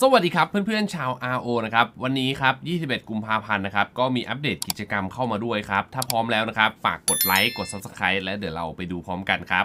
สวัสดีครับเพื่อนๆชาว RO นะครับวันนี้ครับ 21 กุมภาพันธ์นะครับก็มีอัปเดตกิจกรรมเข้ามาด้วยครับ ถ้าพร้อมแล้วนะครับ ฝากกดไลค์ กด Subscribe และเดี๋ยวเราไปดูพร้อมกันครับ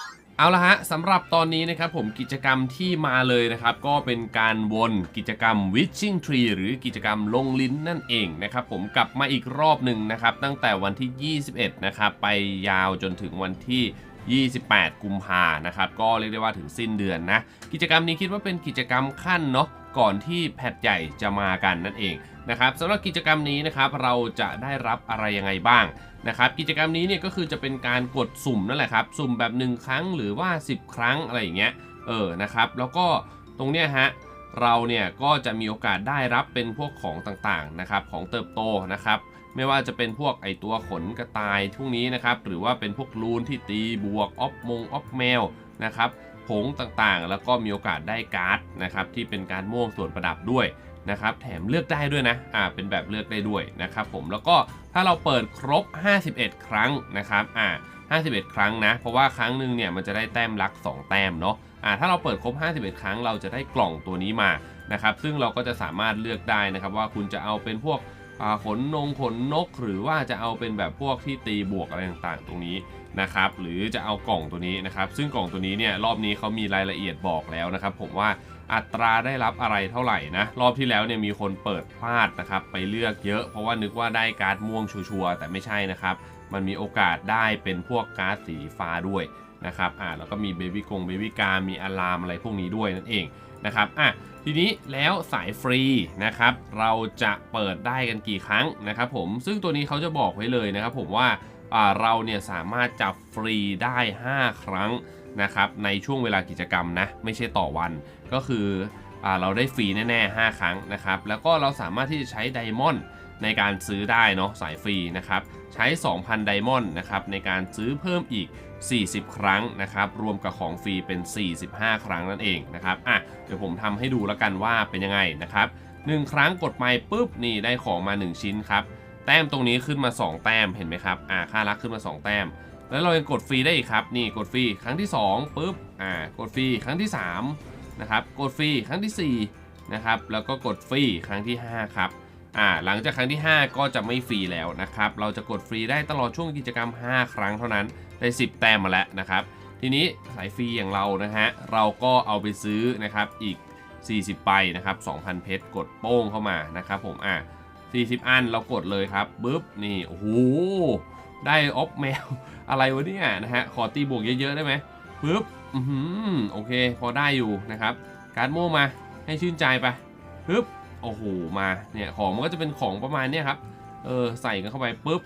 เอาละฮะสำหรับตอนนี้นะครับผมกิจกรรมที่มาเลยนะครับ ก็เป็นการวนกิจกรรม Witching Tree หรือกิจกรรมลงลิ้นนั่นเองนะครับผมกลับมาอีกรอบหนึ่งนะครับ ตั้งแต่วันที่ 21 นะครับไปยาวจนถึงวันที่ 28 กุมภานะครับ ก็เรียกได้ว่าถึงสิ้นเดือนนะ กิจกรรมนี้คิดว่าเป็นกิจกรรมขั้นเนาะก่อนที่แพทใหญ่จะมากันนั่นเอง นะครับสำหรับกิจกรรมนี้นะครับเราจะได้รับอะไรยังไงบ้างนะครับกิจกรรมนี้เนี่ยก็คือจะเป็นการกดสุ่มนั่นแหละครับสุ่มแบบ 1 ครั้งหรือว่า 10 ครั้งอะไรอย่างเงี้ยเออนะครับแล้วก็ตรงเนี้ยฮะเราเนี่ยก็จะมีโอกาสได้รับเป็นพวกของต่างๆนะครับของเติบโตนะครับไม่ว่าจะเป็นพวกไอตัวขนกระต่ายทุกนี้นะครับหรือว่าเป็นพวกรูนที่ตีบวกออฟมงออฟแมวนะครับผงต่างๆ แล้วก็มีโอกาสได้การ์ดนะครับที่เป็นการม่วงส่วนประดับด้วย นะครับแถมเลือกได้ด้วยนะอ่าเป็นแบบเลือกได้ด้วยนะครับผมแล้วก็ถ้าเราเปิดครบ 51 ครั้งนะครับอ่า51 ครั้งนะ เพราะว่าครั้งหนึ่งเนี่ยมันจะได้แต้มลัก 2 แต้มเนาะอ่าถ้าเราเปิดครบ 51 ครั้งเราจะได้กล่องตัวนี้มานะครับซึ่งเราก็จะสามารถเลือกได้นะครับว่าคุณจะเอาเป็นพวกขนนงขนนก หรือว่าจะเอาเป็นแบบพวกที่ตีบวกอะไรต่างๆ ตรงนี้นะครับหรือจะเอากล่องตัวนี้นะครับซึ่งกล่องตัวนี้เนี่ยรอบนี้เขามีรายละเอียดบอกแล้วนะครับผมว่า อัตราได้รับอะไรเท่าไหร่นะ รอบที่แล้วเนี่ยมีคนเปิดพลาดนะครับไปเลือกเยอะ เพราะว่านึกว่าได้การ์ดม่วงชัวร์แต่ไม่ใช่นะครับ มันมีโอกาสได้เป็นพวกการ์ดสีฟ้าด้วยนะครับอ่าแล้วก็มีเบบี้กงเบบี้การมีอะลามอะไรพวกนี้ด้วยนั่นเองนะครับอะทีนี้แล้วสายฟรีนะครับเราจะเปิดได้กันกี่ครั้งนะครับผมซึ่งตัวนี้เขาจะบอกไว้เลยนะครับผมว่าอ่าเราเนี่ยสามารถจับฟรีได้ 5 ครั้ง นะครับในช่วงเวลากิจกรรมนะไม่ใช่ต่อวันก็คืออเราได้ฟรีแน่ๆ 5 ครั้งนะครับแล้วก็เราสามารถที่จะใช้ไดมอนด์ในการซื้อได้เนาะสายฟรีนะครับใช้ 2,000 ไดมอนด์นะครับในการซื้อเพิ่มอีก 40 ครั้งนะครับรวมกับของฟรีเป็น 45 ครั้งนั่นเองนะครับอะเดี๋ยวผมทำให้ดูแล้วกันว่าเป็นยังไงนะครับ1ครั้งกดไปปุ๊บนี่ได้ของมา 1 ชิ้นครับแต้มตรงนี้ขึ้นมา 2 แต้มเห็นไหมครับอ่าค่ารักขึ้นมา 2 แต้ม แล้วเรายังกดฟรีได้อีกครับ นี่กดฟรีครั้งที่2ปุ๊บ อ่า กดฟรีครั้งที่3นะครับ กดฟรีครั้งที่4นะครับ แล้วก็กดฟรีครั้งที่ 5 ครับ อ่า หลังจากครั้งที่ 5 ก็จะไม่ฟรีแล้วนะครับ เราจะกดฟรีได้ตลอดช่วงกิจกรรม 5 ครั้งเท่านั้น ได้ 10 แต้มมาแล้วนะครับ ทีนี้สายฟรีอย่างเรานะฮะ เราก็เอาไปซื้อนะครับ อีก 40ใบนะครับ 2,000 เพชร กดโป้งเข้ามานะครับผม อ่า40 อันเรากดเลยครับปึ๊บ นี่ โอ้โห ได้ออฟแมว อะไรวะเนี่ยนะฮะ ขอตีบวกเยอะๆได้ไหมปึ๊บอือหือโอเค พอได้อยู่นะครับ การ์ดโม่มาให้ชื่นใจไปปึ๊บโอ้โหมาเนี่ยของมันก็จะเป็นของประมาณเนี้ยครับเออใส่กันเข้าไปปุ๊บ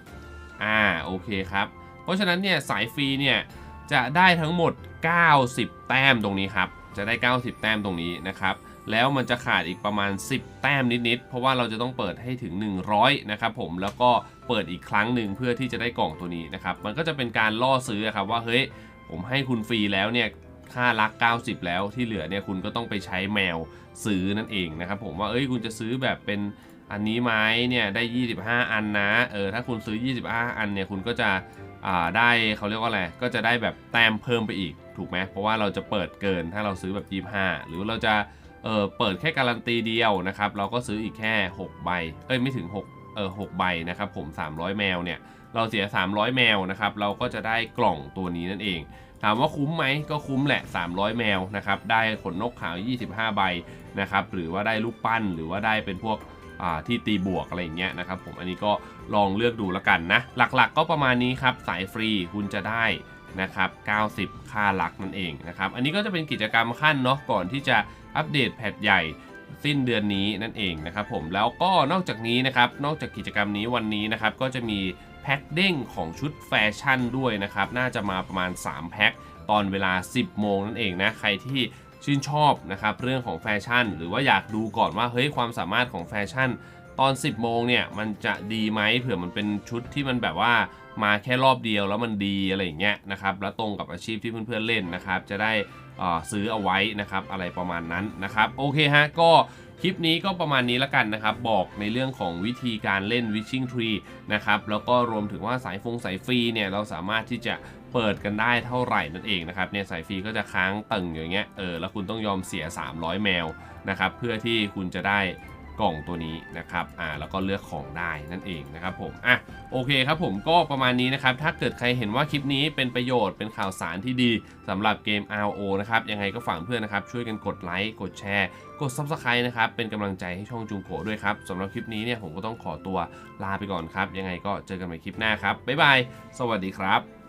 อ่าโอเคครับ เพราะฉะนั้นเนี่ยสายฟรีเนี่ยจะได้ทั้งหมด 90 แต้มตรงนี้ครับจะได้ 90 แต้มตรงนี้นะครับ แล้วมันจะขาดอีกประมาณ 10 แต้มนิดๆ เพราะว่าเราจะต้องเปิดให้ถึง 100 นะครับผม แล้วก็เปิดอีกครั้งหนึ่งเพื่อที่จะได้กล่องตัวนี้นะครับ มันก็จะเป็นการล่อซื้อครับว่า เฮ้ย ผมให้คุณฟรีแล้วเนี่ย ค่ารัก 90 แล้ว ที่เหลือเนี่ยคุณก็ต้องไปใช้แมวซื้อนั่นเองนะครับผมว่า เอ้ย คุณจะซื้อแบบเป็นอันนี้ไหมเนี่ย ได้ 25 อันนะ เออ ถ้าคุณซื้อ 25 อันเนี่ย คุณก็จะอ่าได้เขาเรียกว่าอะไร ก็จะได้แบบแต้มเพิ่มไปอีก ถูกไหมเพราะว่าเราจะเปิดเกิน ถ้าเราซื้อแบบ 25 หรือเราจะ เออเปิดแค่การันตีเดียวนะครับ เราก็ซื้ออีกแค่ 6 ใบ เอ้ยไม่ถึง6เออ6ใบนะครับผม 300 แมวเนี่ย เราเสีย 300 แมวนะครับ เราก็จะได้กล่องตัวนี้นั่นเอง ถามว่าคุ้มไหมก็คุ้มแหละ 300 แมวนะครับ ได้ขนนกขาว 25 ใบนะครับ หรือว่าได้ลูกปั้น หรือว่าได้เป็นพวกอ่าที่ตีบวกอะไรอย่างเงี้ยนะครับผม อันนี้ก็ลองเลือกดูแล้วกันนะ หลักๆก็ประมาณนี้ครับ สายฟรีคุณจะได้ นะครับ 90 ค่าลักนั่นเองนะครับ อันนี้ก็จะเป็นกิจกรรมขั้นเนาะก่อนที่จะอัปเดตแพทใหญ่สิ้นเดือนนี้นั่นเองนะครับผมแล้วก็นอกจากนี้นะครับนอกจากกิจกรรมนี้วันนี้นะครับก็จะมีแพ็คเด้งของชุดแฟชั่นด้วยนะครับน่าจะมาประมาณ 3 แพ็คตอนเวลา 10 โมงนั่นเองนะใครที่ชื่นชอบนะครับเรื่องของแฟชั่น หรือว่าอยากดูก่อนว่าเฮ้ยความสามารถของแฟชั่น ตอน 10 โมงเนี่ยมันจะดีไหมเผื่อมันเป็นชุดที่มันแบบว่ามาแค่รอบเดียวแล้วมันดีอะไรอย่างเงี้ยนะครับแล้วตรงกับอาชีพที่เพื่อนๆเล่นนะครับ จะได้ซื้อเอาไว้นะครับอะไรประมาณนั้นนะครับโอเคฮะก็คลิปนี้ก็ประมาณนี้ละกันนะครับ บอกในเรื่องของวิธีการเล่น Witching Tree นะครับแล้วก็รวมถึงว่าสายฟงสายฟรีเนี่ยเราสามารถที่จะเปิดกันได้เท่าไหร่นั่นเองนะครับเนี่ยสายฟรีก็จะค้างตึงอย่างเงี้ยเออแล้วคุณต้องยอมเสีย 300 แมวนะครับเพื่อที่คุณจะได้ กล่องตัวนี้นะครับอ่าแล้วก็เลือกของได้นั่นเองนะครับผมอะโอเคครับผมก็ประมาณนี้นะครับถ้าเกิดใครเห็นว่าคลิปนี้เป็นประโยชน์เป็นข่าวสารที่ดีสำหรับเกม RO นะครับยังไงก็ฝากเพื่อนนะครับช่วยกันกดไลค์กดแชร์กด Subscribe นะครับเป็นกำลังใจให้ช่องจุงโกด้วยครับสำหรับคลิปนี้เนี่ยผมก็ต้องขอตัวลาไปก่อนครับ ยังไงก็เจอกันใหม่คลิปหน้าครับบ๊ายบายสวัสดีครับ